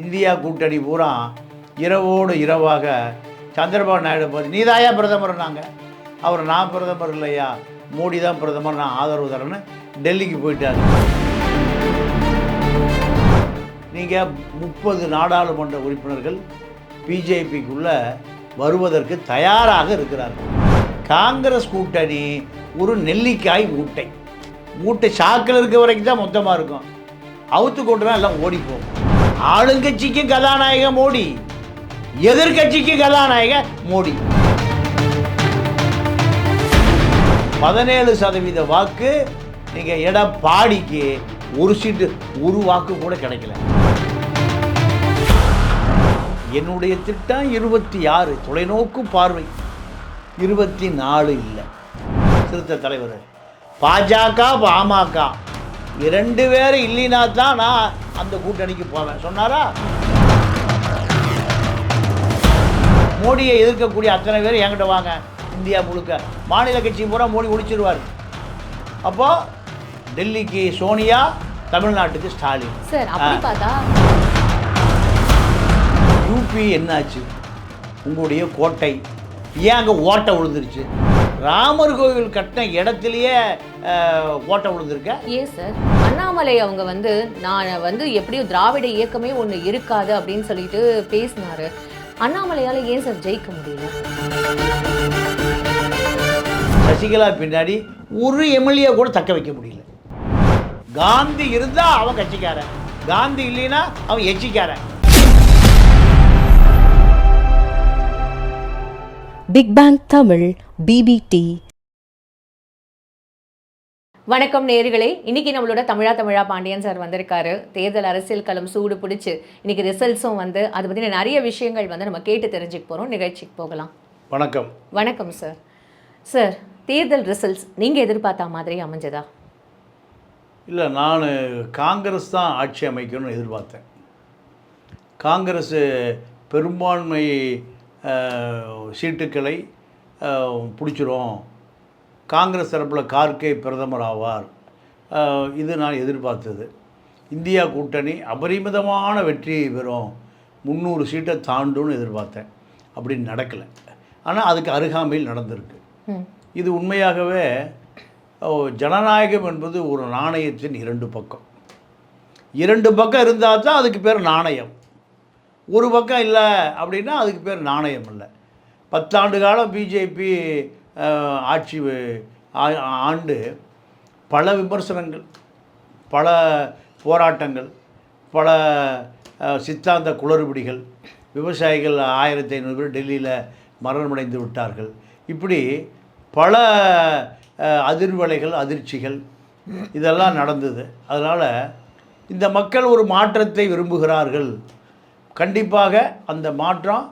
India கூட்டணி பூரா இரவோடு இரவாக சந்திரபாபு நாயுடு பார்த்து நீதாயா நாங்கள் அவர் நான் பிரதமர் இல்லையா? மோடி தான் பிரதமர் நான் ஆதரவு தரேன்னு டெல்லிக்கு போயிட்டாரு. நீங்கள் முப்பது நாடாளுமன்ற உறுப்பினர்கள் பிஜேபிக்குள்ள வருவதற்கு தயாராக இருக்கிறார்கள். காங்கிரஸ் கூட்டணி ஒரு நெல்லிக்காய் மூட்டை. மூட்டை சாக்கில் இருக்க வரைக்கும் தான் மொத்தமாக இருக்கும். அவுத்து கொண்டுனா எல்லாம் ஓடி போகும். ஆளுங்கட்சிக்கும் கதாநாயக மோடி எதிர்கட்சிக்கும் கதாநாயக மோடி. பதினேழு சதவீத வாக்கு நீங்கள் எடப்பாடிக்கு ஒரு சீட்டு ஒரு வாக்கு கூட கிடைக்கல. என்னுடைய திட்டம் இருபத்தி ஆறு தொலைநோக்கு பார்வை. இருபத்தி நாலு இல்லை. திருத்த தலைவர் பாஜக பாமக இரண்டு பேரும் இல்லைனா தான் நான் அந்த கூட்டணிக்கு போவேன். சொன்னாரா? மோடியை எதிர்க்கக்கூடிய அத்தனை பேர் என்கிட்ட வாங்க இந்தியா முழுக்க. மாநில கட்சி பூரா மோடி ஒழிச்சிருவார். அப்போ டெல்லிக்கு சோனியா தமிழ்நாட்டுக்கு ஸ்டாலின். சார் யூபி என்னாச்சு? உங்களுடைய கோட்டை. ஏன் அங்கே ஓட்டை விழுந்துருச்சு? ராமர் கோவில் கட்டின இடத்துலையே ஓட்டை விழுந்திருக்க? ஏன் சார்? அண்ணாமலை அவங்க வந்து நான் வந்து எப்படியும் திராவிட இயக்கமே ஒன்று இருக்காது அப்படின்னு சொல்லிட்டு பேசினாரு. அண்ணாமலையால ஏன் சார் ஜெயிக்க முடியல? சசிகலா பின்னாடி ஒரு எம்எல்ஏ கூட தக்க வைக்க முடியல. காந்தி இருந்தா அவன் கட்சிக்காரன். காந்தி இல்லைன்னா அவன் எச்சிக்காரன். பிக் பேங் தமிழ் பிபிடி வணக்கம் நேர்களே. இன்னைக்கு நம்மளோட தமிழா தமிழா பாண்டியன் சார் வந்திருக்காரு. தேர்தல் அரசியல் களம் சூடு பிடிச்சு இன்னைக்கு ரிசல்ட்ஸும் வந்து அதை பற்றின நிறைய விஷயங்கள் வந்து நம்ம கேட்டு தெரிஞ்சுக்க போகிறோம் நிகழ்ச்சிக்கு போகலாம். வணக்கம். வணக்கம் சார் சார் தேர்தல் ரிசல்ட்ஸ் நீங்கள் எதிர்பார்த்த மாதிரி அமைஞ்சதா? இல்லை நான் காங்கிரஸ் தான் ஆட்சி அமைக்கணும்னு எதிர்பார்த்தேன். காங்கிரஸ் பெரும்பான்மை சீட்டுக்களை பிடிச்சிரும். காங்கிரஸ் தரப்பில் கார்கே பிரதமர் ஆவார். இது நான் எதிர்பார்த்தது. இந்தியா கூட்டணி அபரிமிதமான வெற்றி பெறும். முந்நூறு சீட்டை தாண்டும்னு எதிர்பார்த்தேன். அப்படி நடக்கலை. ஆனால் அதுக்கு அருகாமையில் நடந்திருக்கு. இது உண்மையாகவே ஜனநாயகம் என்பது ஒரு நாணயத்தின் இரண்டு பக்கம். இரண்டு பக்கம் இருந்தால் தான் அதுக்கு பேர் நாணயம். ஒரு பக்கம் இல்லை அப்படின்னா அதுக்கு பேர் நாணயம் இல்லை. பத்தாண்டு காலம் பிஜேபி ஆட்சி ஆ- ஆண்டு பல விமர்சனங்கள் பல போராட்டங்கள் பல சித்தாந்த குளறுபடிகள் விவசாயிகள் ஆயிரத்தி ஐநூறு பேர் டெல்லியில் மரணமடைந்து விட்டார்கள். இப்படி பல அதிர்வலைகள் அதிர்ச்சிகள் இதெல்லாம் நடந்தது. அதனால் இந்த மக்கள் ஒரு மாற்றத்தை விரும்புகிறார்கள். கண்டிப்பாக அந்த மாற்றம்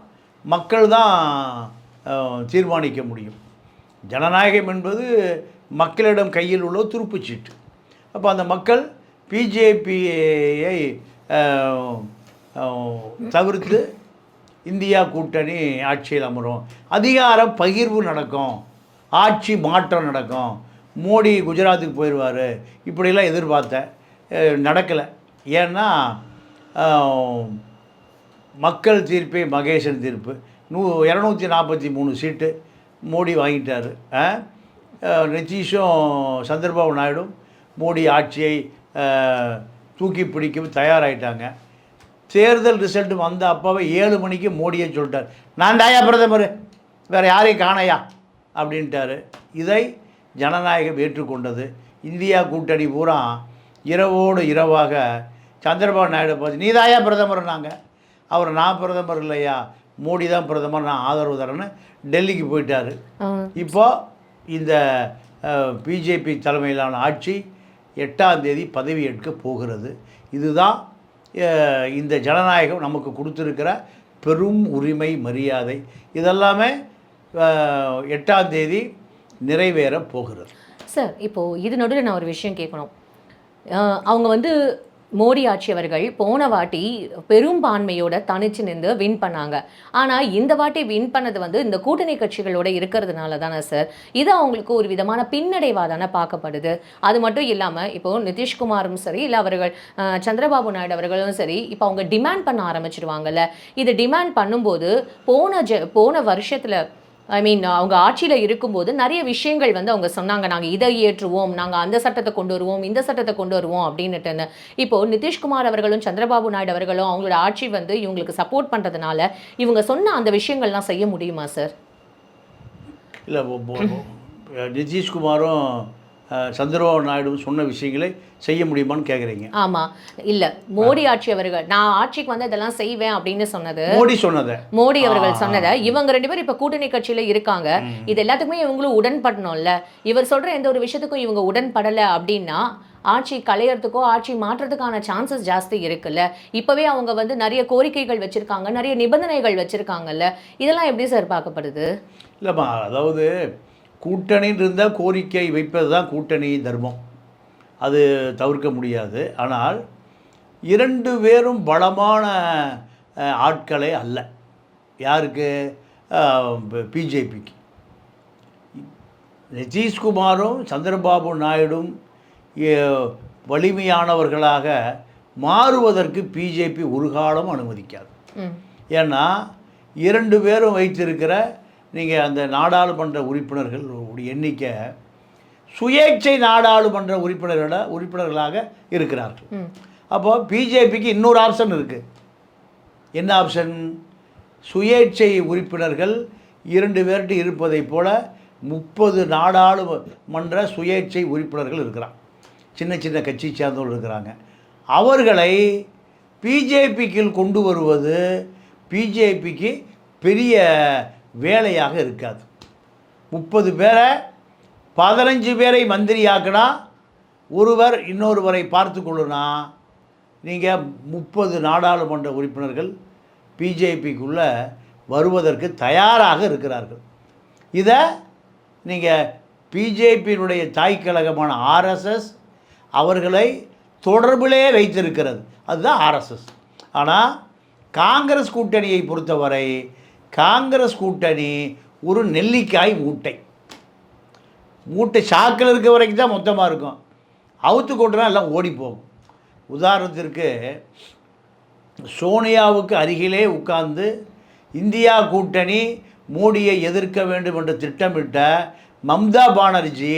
மக்கள் தான் தீர்மானிக்க முடியும். ஜனநாயகம் என்பது மக்களிடம் கையில் உள்ள துருப்புச்சீட்டு அப்போ அந்த மக்கள் பிஜேபியை தவிர்த்து இந்தியா கூட்டணி ஆட்சியில் அமரும். அதிகார பகிர்வு நடக்கும். ஆட்சி மாற்றம் நடக்கும். மோடி குஜராத்துக்கு போயிடுவார் இப்படிலாம் எதிர்பார்த்தேன். நடக்கலை. ஏன்னா மக்கள் தீர்ப்பே மகேசன் தீர்ப்பு. நூ இரநூத்தி நாற்பத்தி மூணு சீட்டு மோடி வாங்கிட்டார். நிதிஷும் சந்திரபாபு நாயுடும் மோடி ஆட்சியை தூக்கி பிடிக்க தயாராகிட்டாங்க தேர்தல் ரிசல்ட் வந்த அப்போவே ஏழு மணிக்கு மோடியை சொல்லிட்டார். நான் தாயா பிரதமர் வேறு யாரையும் காணையா? அப்படின்ட்டாரு. இதை ஜனநாயகம் ஏற்றுக்கொண்டது. இந்தியா கூட்டணி பூரா இரவோடு இரவாக சந்திரபாபு நாயுடு பார்த்து நீதாயா நாங்கள் அவர் நான் பிரதமர் இல்லையா? மோடி தான் பிரதமர் நான் ஆதரவு தரேன்னு டெல்லிக்கு போயிட்டாரு. இப்போ இந்த பிஜேபி தலைமையிலான ஆட்சி எட்டாம் தேதி பதவி ஏற்க போகிறது. இதுதான் இந்த ஜனநாயகம் நமக்கு கொடுத்துருக்கிற பெரும் உரிமை மரியாதை. இதெல்லாமே எட்டாம் தேதி நிறைவேற போகிறது. சார் இப்போ இது நடுவில் நான் ஒரு விஷயம் கேட்கணும். அவங்க வந்து மோடி ஆட்சி அவர்கள் போன வாட்டி பெரும்பான்மையோட தனிச்சு நின்று வின் பண்ணாங்க. ஆனால் இந்த வாட்டி வின் பண்ணது வந்து இந்த கூட்டணி கட்சிகளோட இருக்கிறதுனால தானே சார் இது அவங்களுக்கு ஒரு விதமான பின்னடைவாக தானே பார்க்கப்படுது. அது மட்டும் இல்லாமல் இப்போ நிதிஷ்குமாரும் சரி இல்லை அவர்கள் சந்திரபாபு நாயுடு அவர்களும் சரி இப்போ அவங்க டிமாண்ட் பண்ண ஆரம்பிச்சிருவாங்கல்ல. இது டிமாண்ட் பண்ணும்போது போன ஜ போன வருஷத்தில் ஐ மீன் அவங்க ஆட்சியில் இருக்கும்போது நிறைய விஷயங்கள் வந்து அவங்க சொன்னாங்க. நாங்கள் இதை ஏற்றுவோம் நாங்கள் அந்த சட்டத்தை கொண்டு வருவோம் இந்த சட்டத்தை கொண்டு வருவோம் அப்படின்னுட்டுன்னு. இப்போ நிதிஷ்குமார் அவர்களும் சந்திரபாபு நாயுடு அவர்களும் அவங்களோட ஆட்சி வந்து இவங்களுக்கு சப்போர்ட் பண்ணுறதுனால இவங்க சொன்ன அந்த விஷயங்கள்லாம் செய்ய முடியுமா சார் இல்லை நிதிஷ்குமாரும் சந்திரபாபு நாயுடுவும் சொன்ன விஷயங்களை செய்ய முடியுமான்னு கேட்குறீங்க ஆமாம் இல்லை மோடி ஆட்சி அவர்கள் நான் ஆட்சிக்கு வந்து இதெல்லாம் செய்வேன் அப்படின்னு சொன்னது. மோடி சொன்னதை. மோடி அவர்கள் சொன்னதை. இவங்க ரெண்டு பேரும் இப்ப கூட்டணி கட்சியில இருக்காங்க. இது எல்லாத்துக்குமே இவங்களும் உடன்படணும்ல. இவர் சொல்ற எந்த ஒரு விஷயத்துக்கும் இவங்க உடன்படல அப்படின்னா ஆட்சி களையறதுக்கோ ஆட்சி மாற்றத்துக்கான சான்சஸ் ஜாஸ்தி இருக்குல்ல. இப்பவே அவங்க வந்து நிறைய கோரிக்கைகள் வச்சிருக்காங்க நிறைய நிபந்தனைகள் வச்சிருக்காங்கல்ல. இதெல்லாம் எப்படி சார் பார்க்கப்படுது? இல்லைம்மா அதாவது கூட்டணின்னு இருந்தால் கோரிக்கை வைப்பது தான் கூட்டணி தர்மம். அது தவிர்க்க முடியாது. ஆனால் இரண்டு பேரும் பலமான ஆட்களே அல்ல. யாருக்கு? பிஜேபிக்கு. நிதிஷ்குமாரும் சந்திரபாபு நாயுடும் வலிமையானவர்களாக மாறுவதற்கு பிஜேபி ஒரு காலம் அனுமதிக்காது. ஏன்னா இரண்டு பேரும் வைத்திருக்கிற நீங்கள் அந்த நாடாளுமன்ற உறுப்பினர்கள் எண்ணிக்கை சுயேட்சை நாடாளுமன்ற உறுப்பினர்கள உறுப்பினர்களாக இருக்கிறார்கள். ம். அப்போ பிஜேபிக்கு இன்னொரு ஆப்ஷன் இருக்குது என்ன ஆப்ஷன்? சுயேட்சை உறுப்பினர்கள் இரண்டு பேர்கிட்ட இருப்பதைப் போல முப்பது நாடாளுமன்ற சுயேட்சை உறுப்பினர்கள் இருக்கிறான் சின்ன சின்ன கட்சி சேர்ந்தவர்கள் இருக்கிறாங்க. அவர்களை பிஜேபிக்குள் கொண்டு வருவது பிஜேபிக்கு பெரிய வேலையாக இருக்காது. முப்பது பேரை பதினஞ்சு பேரை மந்திரியாக்குனா ஒருவர் இன்னொருவரை பார்த்து கொள்ளுனா நீங்கள் முப்பது நாடாளுமன்ற உறுப்பினர்கள் பிஜேபிக்குள்ளே வருவதற்கு தயாராக இருக்கிறார்கள். இதை நீங்கள் பிஜேபியினுடைய தாய்க்கழகமான ஆர்எஸ்எஸ் அவர்களை தொடர்பிலே வைத்திருக்கிறது. அதுதான் ஆர்எஸ்எஸ் ஆனால் காங்கிரஸ் கூட்டணியை பொறுத்தவரை காங்கிரஸ் கூட்டணி ஒரு நெல்லிக்காய் மூட்டை. மூட்டை சாக்கில் இருக்க வரைக்கும் தான் மொத்தமாக இருக்கும். அவுத்து கொண்டுனா எல்லாம் ஓடி போகும். உதாரணத்திற்கு சோனியாவுக்கு அருகிலே உட்கார்ந்து இந்தியா கூட்டணி மோடியை எதிர்க்க வேண்டும் என்று திட்டமிட்ட மம்தா பானர்ஜி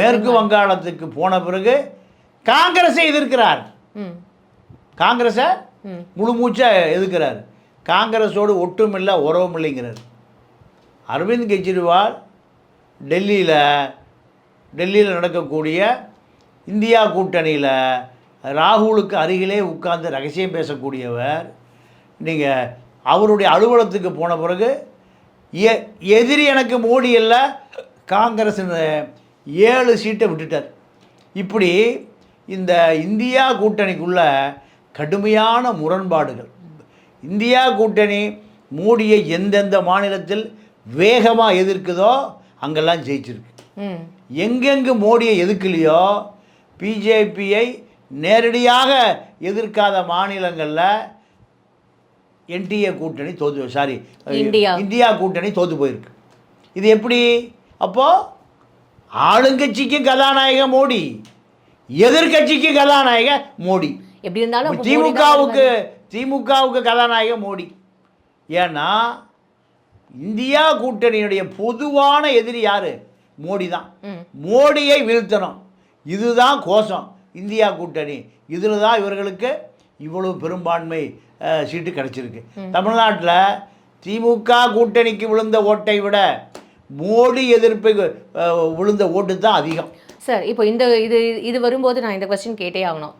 மேற்கு வங்காளத்துக்கு போன பிறகு காங்கிரஸை எதிர்க்கிறார். காங்கிரஸை முழு மூச்சா எதுக்கிறார் காங்கிரஸோடு ஒட்டுமில்லை உறவும் இல்லைங்கிறார் அரவிந்த் கெஜ்ரிவால் டெல்லியில் டெல்லியில் நடக்கக்கூடிய இந்தியா கூட்டணியில் ராகுலுக்கு அருகிலே உட்கார்ந்து ரகசியம் பேசக்கூடியவர். நீங்கள் அவருடைய அலுவலகத்துக்கு போன பிறகு எ எதிரி எனக்கு மோடி இல்லை காங்கிரஸ் ஏழு சீட்டை விட்டுட்டார். இப்படி இந்த இந்தியா கூட்டணிக்குள்ள கடுமையான முரண்பாடுகள். இந்தியா கூட்டணி மோடியை எந்தெந்த மாநிலத்தில் வேகமாக எதிர்க்குதோ அங்கெல்லாம் ஜெயிச்சிருக்கு. எங்கெங்கு மோடியை எதிர்க்கலையோ பிஜேபியை நேரடியாக எதிர்க்காத மாநிலங்களில் என்டிஏ கூட்டணி தோத்து சாரி இந்தியா. கூட்டணி தோத்து போயிருக்கு. இது எப்படி? அப்போது ஆளுங்கட்சிக்கு கதாநாயகன் மோடி எதிர்க்கட்சிக்கு கதாநாயகன் மோடி. எப்படி இருந்தாலும் திமுகவுக்கு திமுகவுக்கு கதாநாயகன் மோடி. ஏன்னா இந்தியா கூட்டணியுடைய பொதுவான எதிரி யாரு? மோடி தான். மோடியை வீழ்த்தணும். இதுதான் கோஷம். இந்தியா கூட்டணி. இதில் தான் இவர்களுக்கு இவ்வளவு பெரும்பான்மை சீட்டு கிடைச்சிருக்கு. தமிழ்நாட்டில் திமுக கூட்டணிக்கு விழுந்த ஓட்டை விட மோடி எதிர்ப்பு விழுந்த ஓட்டு தான் அதிகம். சார் இப்போ இந்த இது இது வரும்போது நான் இந்த கொஸ்டின் கேட்டே ஆகணும்.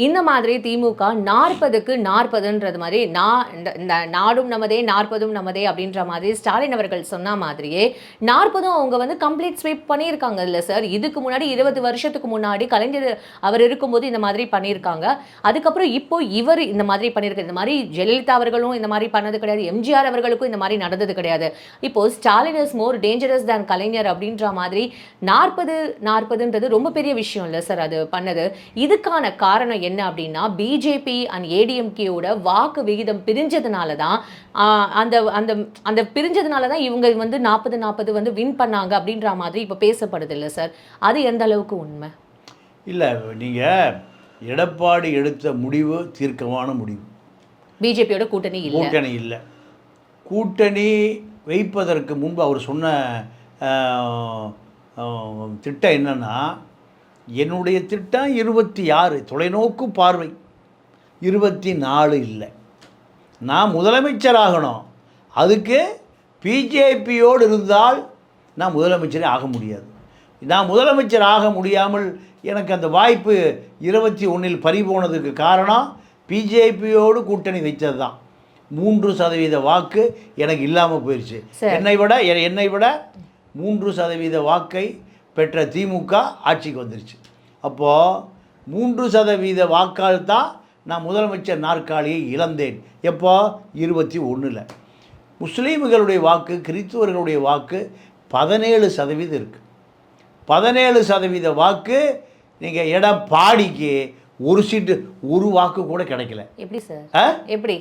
இந்த மாதிரி திமுக நாற்பதுக்கு நாற்பதுன்றது மாதிரி நான் இந்த- இந்த நாடும் நமதே நாற்பதும் நமதே அப்படின்ற மாதிரி ஸ்டாலின் அவர்கள் சொன்ன மாதிரியே நாற்பதும் அவங்க வந்து கம்ப்ளீட் ஸ்வீப் பண்ணியிருக்காங்க இல்லை சார் இதுக்கு முன்னாடி இருபது வருஷத்துக்கு முன்னாடி கலைஞர் அவர் இருக்கும்போது இந்த மாதிரி பண்ணியிருக்காங்க. அதுக்கப்புறம் இப்போ இவர் இந்த மாதிரி பண்ணியிருக்க. இந்த மாதிரி ஜெயலலிதா அவர்களும் இந்த மாதிரி பண்ணது கிடையாது. எம்ஜிஆர் அவர்களுக்கும் இந்த மாதிரி நடந்தது கிடையாது. இப்போ Stalin is more dangerous than Kalaignar அப்படின்ற மாதிரி நாற்பது நாற்பதுன்றது ரொம்ப பெரிய விஷயம் இல்லை சார் அது பண்ணது. இதுக்கான காரணம் என்ன அப்படின்னா பிஜேபி அண்ட் ஏடிஎம்கேவோட வாக்கு விகிதம் பிரிஞ்சதுனால தான் அந்த அந்த அந்த பிரிஞ்சதுனால தான் இவங்க வந்து நாற்பது நாற்பது வந்து வின் பண்ணாங்க அப்படின்ற மாதிரி இப்போ பேசப்படுது இல்லை சார் அது எந்த அளவுக்கு உண்மை? இல்லை நீங்கள் எடப்பாடி எடுத்த முடிவு தீர்க்கமான முடிவு. பிஜேபியோட கூட்டணி இல்லை. கூட்டணி இல்லை. கூட்டணி வைப்பதற்கு முன்பு அவர் சொன்ன திட்டம் என்னன்னா என்னுடைய திட்டம் இருபத்தி ஆறு தொலைநோக்கு பார்வை. இருபத்தி நாலு இல்லை. நான் முதலமைச்சராகணும். அதுக்கு பிஜேபியோடு இருந்தால் நான் முதலமைச்சரே ஆக முடியாது. நான் முதலமைச்சர் ஆக முடியாமல் எனக்கு அந்த வாய்ப்பு இருபத்தி ஒன்றில் பறிபோனதுக்கு காரணம் பிஜேபியோடு கூட்டணி வைத்தது தான். மூன்று சதவீத வாக்கு எனக்கு இல்லாமல் போயிடுச்சு. என்னை விட என்னை விட மூன்று சதவீத வாக்கை பெற்ற திமுக ஆட்சிக்கு வந்துருச்சு. அப்போது மூன்று சதவீத வாக்கால் தான் நான் முதலமைச்சர் நாற்காலியை இழந்தேன். எப்போ? இருபத்தி ஒன்றில் முஸ்லீம்களுடைய வாக்கு கிறிஸ்துவர்களுடைய வாக்கு பதினேழு சதவீதம் இருக்குது பதினேழு சதவீத வாக்கு நீங்கள் எடப்பாடிக்கு ஒரு சீட்டு ஒரு வாக்கு கூட கிடைக்கல. எப்படி சார்? எப்படி?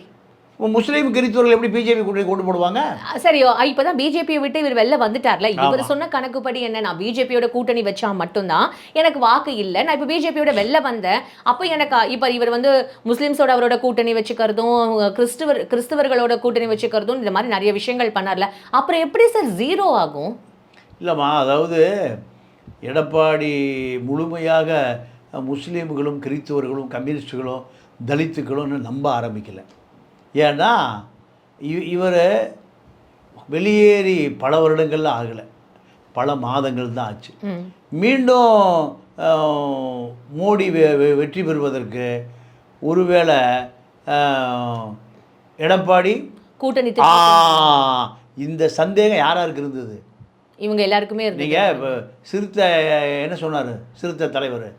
முஸ்லீம் கிறிஸ்துவர்கள் எப்படி பிஜேபி கூட்டணி கொண்டு போடுவாங்க? சரி இப்பதான் பிஜேபியை விட்டு இவர் வெளில வந்துட்டார்ல. இவர். சொன்ன கணக்குப்படி என்ன? நான் பிஜேபியோட கூட்டணி வச்சா மட்டும்தான் எனக்கு வாக்கு இல்லை. நான் இப்போ பிஜேபியோட வெளில வந்தேன். அப்போ எனக்கு இப்போ இவர் வந்து முஸ்லிம்ஸோட அவரோட கூட்டணி வச்சுக்கிறதும் கிறிஸ்துவர் கிறிஸ்துவர்களோட கூட்டணி வச்சுக்கிறதும் இந்த மாதிரி நிறைய விஷயங்கள் பண்ணார்ல. அப்புறம் எப்படி சார் ஜீரோ ஆகும்? இல்லைம்மா அதாவது எடப்பாடி முழுமையாக முஸ்லீம்களும் கிறிஸ்துவர்களும் கம்யூனிஸ்டுகளும் தலித்துகளும் நம்ப ஆரம்பிக்கல. ஏன்னா இவர் வெளியேறி பல வருடங்கள்ல ஆகலை. பல மாதங்கள் தான் ஆச்சு. மீண்டும் மோடி வெற்றி பெறுவதற்கு ஒருவேளை எடப்பாடி கூட்டணி இந்த சந்தேகம் யார் யாருக்கு இருந்தது? இவங்க எல்லாருக்குமே நீங்கள் சிறுத்தை என்ன சொன்னார்? சிறுத்தை தலைவர்.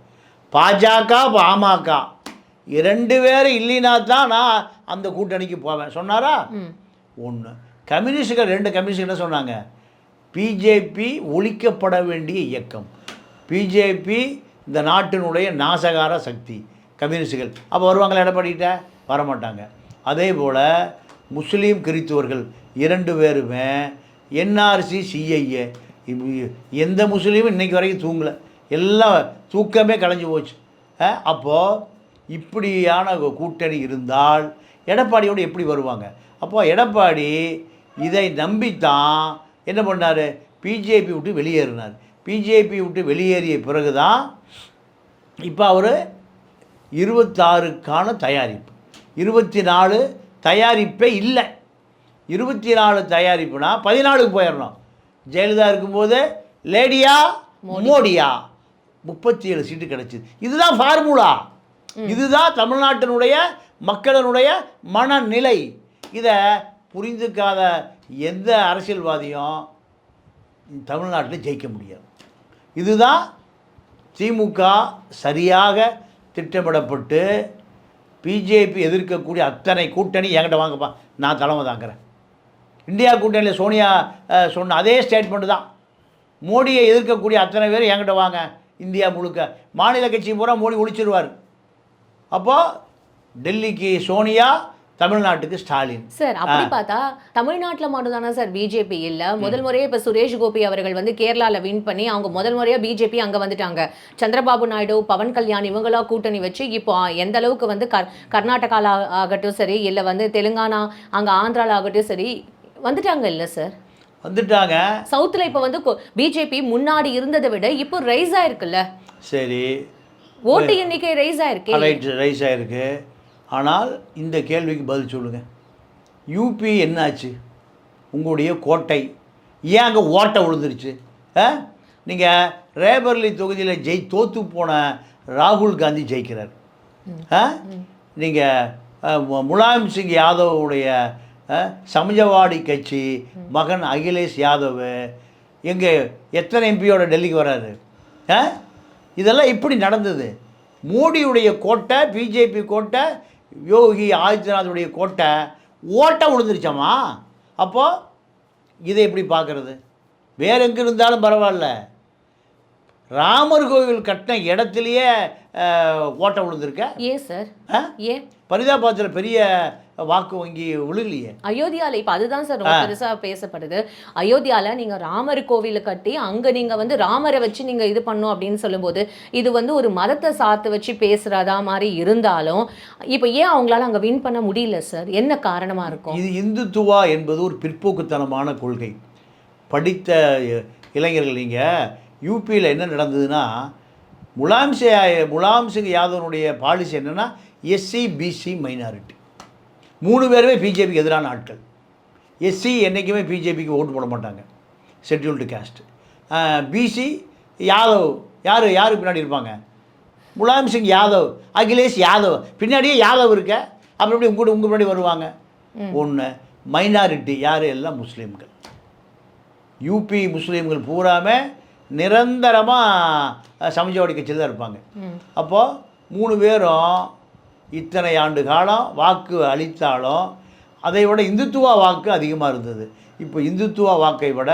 பாஜக பாமக. இரண்டு பேரும் இல்லைனா தான் நான் அந்த கூட்டணிக்கு போவேன். சொன்னாரா? ஒன்று கம்யூனிஸ்டுகள் ரெண்டு கம்யூனிஸ்ட் என்ன சொன்னாங்க? பிஜேபி ஒழிக்கப்பட வேண்டிய இயக்கம். பிஜேபி இந்த நாட்டினுடைய நாசகார சக்தி கம்யூனிஸ்டுகள். அப்போ வருவாங்களா எடப்பாடிக்கிட்ட வரமாட்டாங்க. அதே போல் முஸ்லீம் கிறித்துவர்கள் இரண்டு பேருமே என்ஆர்சி சிஐஏ எந்த முஸ்லீமும் இன்னைக்கு வரைக்கும் தூங்கலை. எல்லாம் தூக்கமே கலைஞ்சு போச்சு. அப்போது இப்படியான கூட்டணி இருந்தால் எடப்பாடியோடு எப்படி வருவாங்க? அப்போ எடப்பாடி இதை நம்பித்தான் என்ன பண்ணார்? பிஜேபி விட்டு வெளியேறினார். பிஜேபி விட்டு வெளியேறிய பிறகு தான் இப்போ அவர் இருபத்தாறுக்கான தயாரிப்பு. இருபத்தி நாலு தயாரிப்பே இல்லை. இருபத்தி நாலு தயாரிப்புனா பதினாலுக்கு போயிடணும். ஜெயலலிதா இருக்கும்போது லேடியா? மோடியா? முப்பத்தி ஏழு சீட்டு கிடைச்சிது. இதுதான் ஃபார்முலா. இதுதான் தமிழ்நாட்டினுடைய மக்களினுடைய மனநிலை. இதை புரிந்துக்காத எந்த அரசியல்வாதியும் தமிழ்நாட்டில் ஜெயிக்க முடியாது. இதுதான் திமுக சரியாக திட்டமிடப்பட்டு பிஜேபி எதிர்க்கக்கூடிய அத்தனை கூட்டணி என்கிட்ட வாங்கப்பா நான் தலைமை தாங்கிறேன். இந்தியா கூட்டணியில் சோனியா சொன்ன அதே ஸ்டேட்மெண்ட் தான். மோடியை எதிர்க்கக்கூடிய அத்தனை பேர் என்கிட்ட வாங்க இந்தியா முழுக்க. மாநில கட்சி பூரா மோடி ஒழிச்சிருவார். அப்போது டெல்லிக்கு சோனியா தமிழ்நாட்டுக்கு ஸ்டாலின். சார் அப்படி பார்த்தா தமிழ்நாட்டுல மட்டும் தானே சார் பிஜேபி இல்ல? முதல் முறையே இப்ப சுரேஷ் கோபி அவர்கள் வந்து கேரளால வின் பண்ணி அவங்க முதல் முறையா பிஜேபி அங்க வந்துட்டாங்க. சந்திரபாபு நாயுடு பவன் கல்யாண் இவங்களா கூட்டணி வச்சு இப்போ எந்த அளவுக்கு வந்து கர் கர்நாடகால ஆகட்டும் சரி இல்ல வந்து தெலுங்கானா அங்க ஆந்திரால ஆகட்டும் சரி வந்துட்டாங்க இல்ல சார்? வந்துட்டாங்க. சவுத்துல இப்ப வந்து பிஜேபி முன்னாடி இருந்ததை விட இப்போ ரைஸ் ஆயிருக்குல்ல? சரி. ஓட்டு எண்ணிக்கை ரைஸ் ஆயிருக்கு. ரைட் ரைஸ் ஆகிருக்கு ஆனால் இந்த கேள்விக்கு பதில் சொல்லுங்கள் யூபி என்னாச்சு? உங்களுடைய கோட்டை. ஏன் அங்கே ஓட்டை விழுந்துருச்சு? ஆ? நீங்கள் ரேபர்லி தொகுதியில் ஜெய் தோத்து போன ராகுல் காந்தி ஜெயிக்கிறார். நீங்கள் முலாயம் சிங் யாதவுடைய சமாஜ்வாடி கட்சி மகன் அகிலேஷ் யாதவ் எங்கே எத்தனை எம்பியோட டெல்லிக்கு வராரு? ஆ? இதெல்லாம் இப்படி நடந்தது. மோடியுடைய கோட்டை பிஜேபி கோட்டை யோகி ஆதித்யநாத்துடைய கோட்டை ஓட்டை விழுந்துருச்சாமா அப்போது இதை எப்படி பார்க்குறது? வேற எங்கே இருந்தாலும் பரவாயில்ல. ராமர் கோவில் கட்டின இடத்துலையே ஓட்டை விழுந்திருக்க ஏன் சார்? ஏன்? பரிதாபாத்தில் பெரிய வாக்கு வங்கி விழுகலையே அயோத்தியால இப்ப அதுதான் சார் ரொம்ப பெருசா பேசப்படுது. அயோத்தியால நீங்க ராமர் கோவில கட்டி அங்க நீங்க வந்து ராமரை வச்சு நீங்க இது பண்ணும் அப்படின்னு சொல்லும்போது இது வந்து ஒரு மதத்தை சாத்து வச்சு பேசுறதா மாதிரி இருந்தாலும் இப்ப ஏன் அவங்களால அங்க வின் பண்ண முடியல சார்? என்ன காரணமா இருக்கும்? இது இந்துத்துவா என்பது ஒரு பிற்போக்குத்தனமான கொள்கை. படித்த இளைஞர்கள் நீங்கள் யூபியில் என்ன நடந்ததுன்னா முலாம் சி முலாம் சிங் யாதவனுடைய பாலிசி என்னென்னா எஸ்சி பிசி மைனாரிட்டி. மூணு பேருமே பிஜேபிக்கு எதிரான ஆட்கள். எஸ்சி என்றைக்குமே பிஜேபிக்கு ஓட்டு போட மாட்டாங்க. Scheduled caste BC Yadav. யார் யார் பின்னாடி இருப்பாங்க? முலாயம் சிங் யாதவ் அகிலேஷ் யாதவ். பின்னாடியே யாதவ் இருக்க அப்புறம் எப்படி உங்க உங்க முன்னாடி வருவாங்க? ஒன்று மைனாரிட்டி யார்? எல்லாம் முஸ்லீம்கள். யூபி முஸ்லீம்கள் பூராமே நிரந்தரமாக சமஜவாடி கட்சியில் தான் இருப்பாங்க. அப்போது மூணு பேரும் இத்தனை ஆண்டு காலம் வாக்கு அளித்தாலும் அதை விட இந்துத்துவா வாக்கு அதிகமாக இருந்தது. இப்போ இந்துத்துவா வாக்கை விட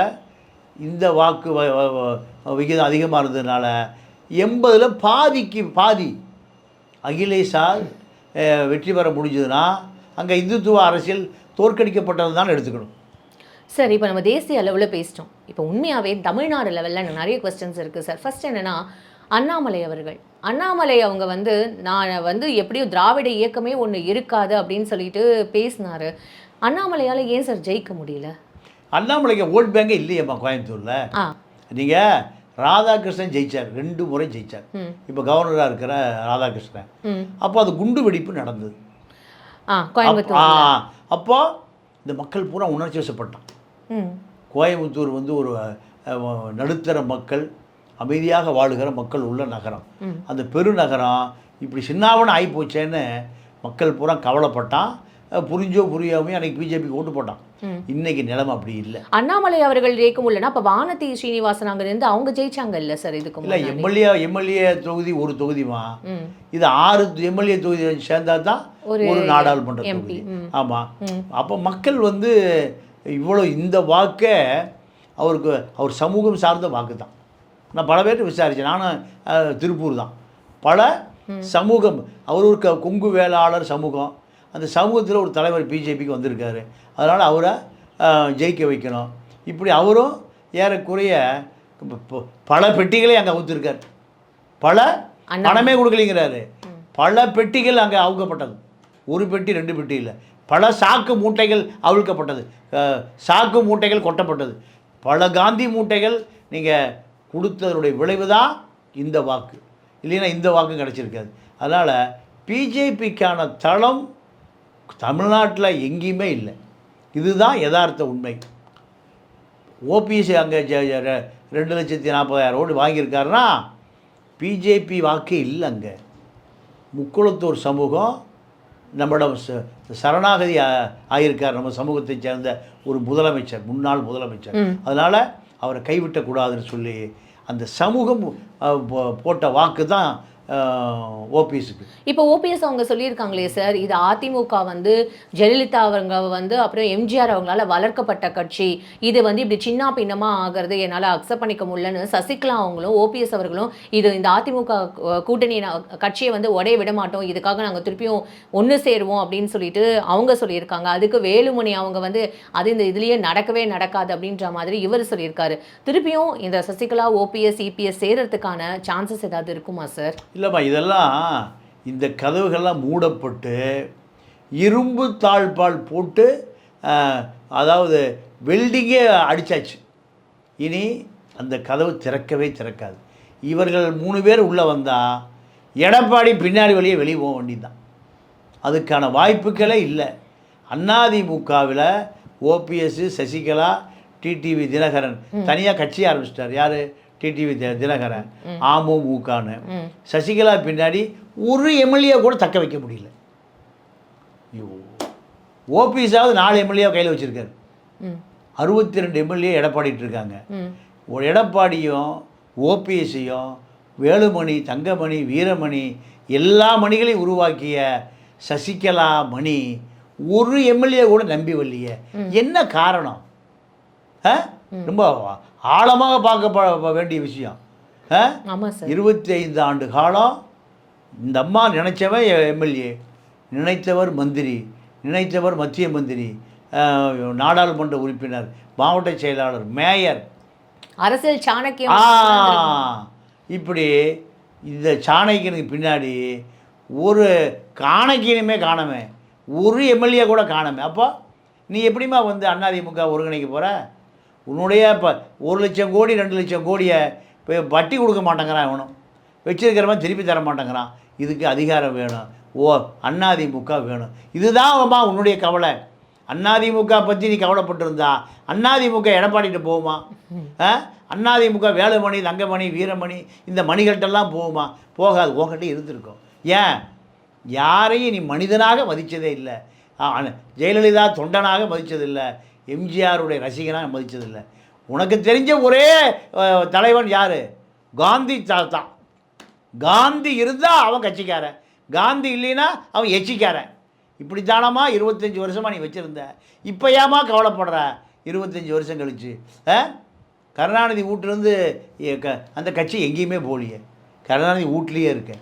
இந்த வாக்கு வ- விகிதம் அதிகமாக இருந்ததுனால எண்பதில் பாதிக்கு பாதி அகிலேஷால் வெற்றி பெற முடிஞ்சதுன்னா அங்கே இந்துத்துவ அரசியல் தோற்கடிக்கப்பட்டது தான் எடுத்துக்கணும். சார் இப்போ நம்ம தேசிய அளவில் பேசிட்டோம். இப்போ உண்மையாகவே தமிழ்நாடு லெவலில் நிறைய கொஸ்டின்ஸ் இருக்குது சார் ஃபஸ்ட் என்னென்னா அண்ணாமலை அவர்கள். அண்ணாமலை அவங்க வந்து நான் வந்து எப்படியும் திராவிட இயக்கமே ஒன்று இருக்காது அப்படின்னு சொல்லிட்டு பேசினாரு. அண்ணாமலையால் ஏன் சார் ஜெயிக்க முடியல? அண்ணாமலைக்கு ஓட் பேங்கே இல்லையம்மா கோயம்புத்தூரில். ஆ. நீங்கள் ராதாகிருஷ்ணன் ஜெயிச்சார் ரெண்டு முறை ஜெயிச்சார். இப்போ கவர்னராக இருக்கிற ராதாகிருஷ்ணன். அப்போ அது குண்டு வெடிப்பு நடந்தது. ஆ கோயம்புத்தூர் ஆ, அப்போ இந்த மக்கள் பூரா உணர்ச்சி வசப்பட்டான். கோயம்புத்தூர் வந்து ஒரு நடுத்தர மக்கள் அமைதியாக வாழுகிற மக்கள் உள்ள நகரம். அந்த பெருநகரம் இப்படி சின்னாவன ஆகி போச்சேன்னு மக்கள் பூரா கவலைப்பட்டான். புரிஞ்சோ புரியாமையோ அன்னைக்கு பிஜேபிக்கு ஓட்டு போட்டான். இன்னைக்கு நிலைமை அப்படி இல்லை. அண்ணாமலை அவர்கள் ஜெயிக்க முடியலன்னா அப்போ வானதி ஸ்ரீனிவாசன் அங்க இருந்து அவங்க ஜெயிச்சாங்க இல்ல சார் இதுக்கு இல்லை எம்எல்ஏ எம்எல்ஏ தொகுதி ஒரு தொகுதிமா இது ஆறு எம்எல்ஏ தொகுதி சேர்ந்தா தான் ஒரு நாடாளுமன்ற தொகுதி. ஆமாம். அப்போ மக்கள் வந்து இவ்வளோ இந்த வாக்கை அவருக்கு அவர் சமூகம் சார்ந்த வாக்கு தான் நான் பல பேர்ட்ட விசாரித்தேன் நானும் திருப்பூர் தான். பல சமூகம் அவர் ஒரு க- கொங்கு வேளாளர் சமூகம். அந்த சமூகத்தில் ஒரு தலைவர் பிஜேபிக்கு வந்திருக்காரு. அதனால் அவரை ஜெயிக்க வைக்கணும். இப்படி அவரும் ஏறக்குறைய பல பெட்டிகளே அங்கே அவுத்திருக்கார். பல பணமே கொடுக்கலைங்கிறாரு. பல பெட்டிகள் அங்கே அவுக்கப்பட்டது. ஒரு பெட்டி ரெண்டு பெட்டி இல்லை. பல சாக்கு மூட்டைகள் அவிழ்க்கப்பட்டது. சாக்கு மூட்டைகள் கொட்டப்பட்டது. பல காந்தி மூட்டைகள் நீங்கள் கொடுத்ததனுடைய விளைவு தான் இந்த வாக்கு. இல்லைன்னா இந்த வாக்கு கிடச்சிருக்காது. அதனால் பிஜேபிக்கான தளம் தமிழ்நாட்டில் எங்கேயுமே இல்லை. இதுதான் யதார்த்த உண்மை. ஓபிஎஸ் அங்கே ரெண்டு லட்சத்தி நாற்பதாயிரம் ஓட்டு வாங்கியிருக்காருன்னா பிஜேபி வாக்கே இல்லை அங்கே முக்குளத்தூர் சமூகம் நம்மளோட ச- சரணாகதி ஆகியிருக்கார் நம்ம சமூகத்தை சேர்ந்த ஒரு முதலமைச்சர் முன்னாள் முதலமைச்சர். அதனால் அவரை கைவிட்டக்கூடாதுன்னு சொல்லி அந்த சமூகம் போட்ட வாக்கு தான் ஓபிஎஸ்க்கு இப்போ ஓபிஎஸ் அவங்க சொல்லியிருக்காங்களே சார் இது அதிமுக வந்து ஜெயலலிதா அவங்க வந்து அப்புறம் எம்ஜிஆர் அவங்களால வளர்க்கப்பட்ட கட்சி. இது வந்து இப்படி சின்ன பின்னமாக ஆகிறது என்னால் அக்செப்ட் பண்ணிக்க முடியலன்னு சசிகலா அவங்களும் ஓபிஎஸ் அவர்களும் இது இந்த அதிமுக கூட்டணி கட்சியை வந்து உடைய விட மாட்டோம் இதுக்காக நாங்கள் திருப்பியும் ஒன்று சேருவோம் அப்படின்னு சொல்லிட்டு அவங்க சொல்லியிருக்காங்க. அதுக்கு வேலுமணி அவங்க வந்து அது இந்த இதுலேயே நடக்கவே நடக்காது அப்படின்ற மாதிரி இவர் சொல்லியிருக்காரு. திருப்பியும் இந்த சசிகலா ஓபிஎஸ் இபிஎஸ் சேரத்துக்கான சான்சஸ் ஏதாவது இருக்குமா சார்? இல்லைம்மா இதெல்லாம் இந்த கதவுகள்லாம் மூடப்பட்டு இரும்பு தாழ்பால் போட்டு அதாவது வெல்டிங்கே அடிச்சாச்சு. இனி அந்த கதவு திறக்கவே திறக்காது. இவர்கள் மூணு பேர் உள்ளே வந்தால் எடப்பாடி பின்னாடி வழியே வெளியே போக வேண்டியதுதான். அதுக்கான வாய்ப்புகளே இல்லை. அதிமுகவில் ஓபிஎஸ் சசிகலா டிடிவி தினகரன் தனியாக கட்சி ஆரம்பிச்சிட்டார். யார்? டிடிவி தினகரன் அமமுகன்னு சசிகலா பின்னாடி ஒரு எம்எல்ஏ கூட தக்க வைக்க முடியல. ஐயோ. ஓபிஎஸாவது நாலு எம்எல்ஏ கையில் வச்சுருக்காரு. அறுபத்தி ரெண்டு எம்எல்ஏ எடப்பாடிட்டு இருக்காங்க. ஒரு எடப்பாடியும் ஓபிஎஸ்ஸையும் வேலுமணி தங்கமணி வீரமணி எல்லா மணிகளையும் உருவாக்கிய சசிகலா மணி ஒரு எம்எல்ஏ கூட நம்பி வரலையே. என்ன காரணம்? ரொம்ப ஆழமாக பார்க்க வேண்டிய விஷயம். இருபத்தி ஐந்து ஆண்டு காலம் இந்த அம்மா நினைச்சவன் எம்எல்ஏ நினைத்தவர் மந்திரி நினைத்தவர் மத்திய மந்திரி நாடாளுமன்ற உறுப்பினர் மாவட்ட செயலாளர் மேயர். அரசியல் சாணக்கியம் இப்படி இந்த சாணக்கியனுக்கு பின்னாடி ஒரு காணக்கியனுமே காணமே ஒரு எம்எல்ஏ கூட காணமே. அப்போ நீ எப்படிம்மா வந்து அதிமுக ஒருங்கிணைக்க போகிற உன்னுடைய இப்போ ஒரு லட்சம் கோடி ரெண்டு லட்சம் கோடியை இப்போ வட்டி கொடுக்க மாட்டேங்கிறான் இவனும். வச்சிருக்கிறவன் திருப்பி தர மாட்டேங்கிறான். இதுக்கு அதிகாரம் வேணும். ஓ அண்ணாதிமுக வேணும். இதுதான் அம்மா உன்னுடைய கவலை. அண்ணாதிமுக பற்றி நீ கவலைப்பட்டிருந்தா அண்ணாதிமுக எடப்பாடிட்டு போகுமா? ஆ? வேலுமணி தங்கமணி வீரமணி இந்த மணிகள்கிட்டலாம் போகுமா? போகாது. உங்ககிட்ட இருந்திருக்கும். ஏன்? யாரையும் நீ மனிதனாக மதித்ததே இல்லை. ஜெயலலிதா தொண்டனாக மதித்ததில்லை எம்ஜிஆருடைய ரசிகனாக மதித்ததில்லை உனக்கு தெரிஞ்ச ஒரே தலைவன் யார்? காந்தி தான் காந்தி இருந்தால் அவன் கட்சிக்காரன். காந்தி இல்லைன்னா அவன் எச்சிக்காரன். இப்படி தானம்மா இருபத்தஞ்சி வருஷமாக நீ வச்சுருந்த. இப்போ ஏமா கவலைப்படுற? இருபத்தஞ்சி வருஷம் கழிச்சு. ஆ? கருணாநிதி வீட்டிலேருந்து அந்த கட்சி எங்கேயுமே போகலையே. கருணாநிதி வீட்லேயே இருக்க.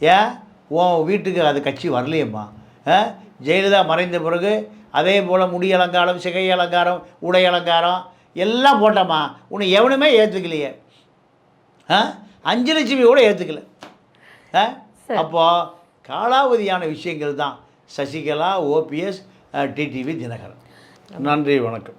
ஏன்? உன் வீட்டுக்கு அது கட்சி வரலையேம்மா. ஆ? ஜெயலலிதா மறைந்த பிறகு அதே போல் முடி அலங்காரம் சிகை அலங்காரம் உடை அலங்காரம் எல்லாம் போட்டம்மா. உன்னை எவனுமே ஏற்றுக்கலையே ஆ? அஞ்சு லட்சுமி கூட ஏற்றுக்கல ஆ? சரி. அப்போ காலாவதியான விஷயங்கள் தான். Sasikala OPS TTV Dhinakaran. நன்றி வணக்கம்.